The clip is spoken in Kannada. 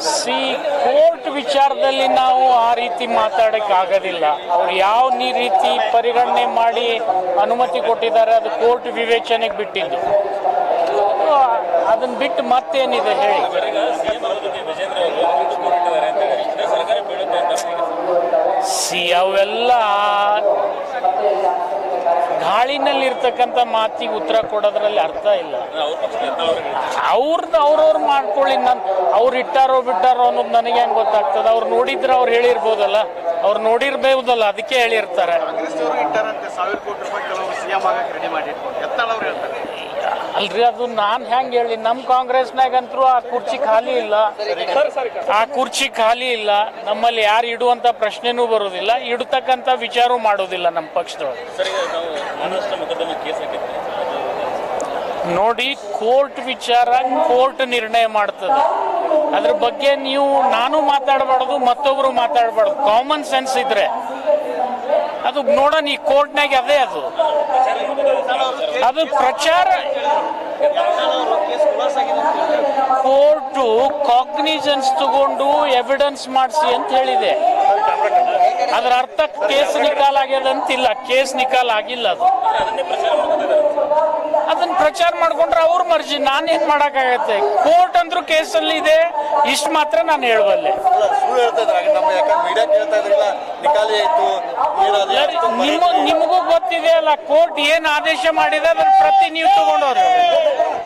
ಸಿ ಕೋರ್ಟ್ ವಿಚಾರದಲ್ಲಿ ನಾವು ಆ ರೀತಿ ಮಾತಾಡಕ್ಕೆ ಆಗೋದಿಲ್ಲ ಅವ್ರು ಯಾವ ರೀತಿ ಪರಿಗಣನೆ ಮಾಡಿ ಅನುಮತಿ ಕೊಟ್ಟಿದ್ದಾರೆ, ಅದು ಕೋರ್ಟ್ ವಿವೇಚನೆಗೆ ಬಿಟ್ಟಿದ್ದು. ಅದನ್ನ ಬಿಟ್ಟು ಮತ್ತೇನಿದೆ ಹೇಳಿ. ಸಿ, ಅವೆಲ್ಲ ಗಾಳಿನಲ್ಲಿ ಇರ್ತಕ್ಕಂಥ ಮಾತಿಗೆ ಉತ್ತರ ಕೊಡೋದ್ರಲ್ಲಿ ಅರ್ಥ ಇಲ್ಲ. ಅವ್ರದ್ದು ಅವ್ರವ್ರು ಮಾಡ್ಕೊಳ್ಳಿ. ನನ್ ಅವ್ರು ಇಟ್ಟಾರೋ ಬಿಟ್ಟಾರೋ ಅನ್ನೋದು ನನಗೆ ಹೆಂಗೆ ಗೊತ್ತಾಗ್ತದೆ? ಅವ್ರು ನೋಡಿದ್ರೆ ಅವ್ರು ಹೇಳಿರ್ಬೋದಲ್ಲ? ಅವ್ರು ನೋಡಿರ್ಬೋದಲ್ಲ, ಅದಕ್ಕೆ ಹೇಳಿರ್ತಾರೆ. ಅಲ್ರಿ ಅದು ನಾನು ಹೆಂಗೆ ಹೇಳಿ ನಮ್ಮ ಕಾಂಗ್ರೆಸ್ನಾಗಂತರೂ ಆ ಕುರ್ಚಿ ಖಾಲಿ ಇಲ್ಲ. ಆ ಕುರ್ಚಿ ಖಾಲಿ ಇಲ್ಲ. ನಮ್ಮಲ್ಲಿ ಯಾರು ಇಡುವಂತ ಪ್ರಶ್ನೆನೂ ಬರೋದಿಲ್ಲ. ಇಡತಕ್ಕಂಥ ವಿಚಾರ ಮಾಡೋದಿಲ್ಲ ನಮ್ಮ ಹಾಕಿದ್ವಿ. ನೋಡಿ ಕೋರ್ಟ್ ವಿಚಾರ ಕೋರ್ಟ್ ನಿರ್ಣಯ ಮಾಡ್ತದೆ. ಅದ್ರ ಬಗ್ಗೆ ನೀವು ನಾನು ಮಾತಾಡಬಾರ್ದು ಮತ್ತೊಬ್ರು ಮಾತಾಡಬಾರ್ದು. ಕಾಮನ್ ಸೆನ್ಸ್ ಇದ್ರೆ. ಅದು ನೋಡೋಣ, ಈ ಕೋರ್ಟ್ನಾಗ ಅದೇ ಅದು. ಅದು ಪ್ರಚಾರ ಕೋರ್ಟು ಕಾಗ್ನಿಜೆನ್ಸ್ ತಗೊಂಡು ಎವಿಡೆನ್ಸ್ ಮಾಡಿಸಿ ಅಂತ ಹೇಳಿದೆ. ಅದರ ಅರ್ಥ ಕೇಸ್ ನಿಕಾಲ್ ಆಗ್ಯದಂತಿಲ್ಲ ಕೇಸ್ ನಿಕಾಲ್ ಆಗಿಲ್ಲ ಅದು. ಅದನ್ನೇ ಪ್ರಚಾರ ಮಾಡ್ಕೊಂಡ್ರೆ ಅವ್ರ ಮರ್ಜಿ. ನಾನೇನ್ ಮಾಡಕ್ಕಾಗತ್ತೆ? ಕೋರ್ಟ್ ಅಂದ್ರೂ ಕೇಸಲ್ಲಿ ಇದೆ. ಇಷ್ಟು ಮಾತ್ರ ನಾನು ಹೇಳಬಲ್ಲೆ ಹೇಳ್ತಾ ಇದ್ರಿಲ್ಲ ಆಯ್ತು. ನಿಮ್ಮ ನಿಮಗೂ ಗೊತ್ತಿದೆಯಲ್ಲ ಕೋರ್ಟ್ ಏನ್ ಆದೇಶ ಮಾಡಿದೆ ಅದ್ರ ಪ್ರತಿ ನೀವು ತಗೊಂಡವ್ರು.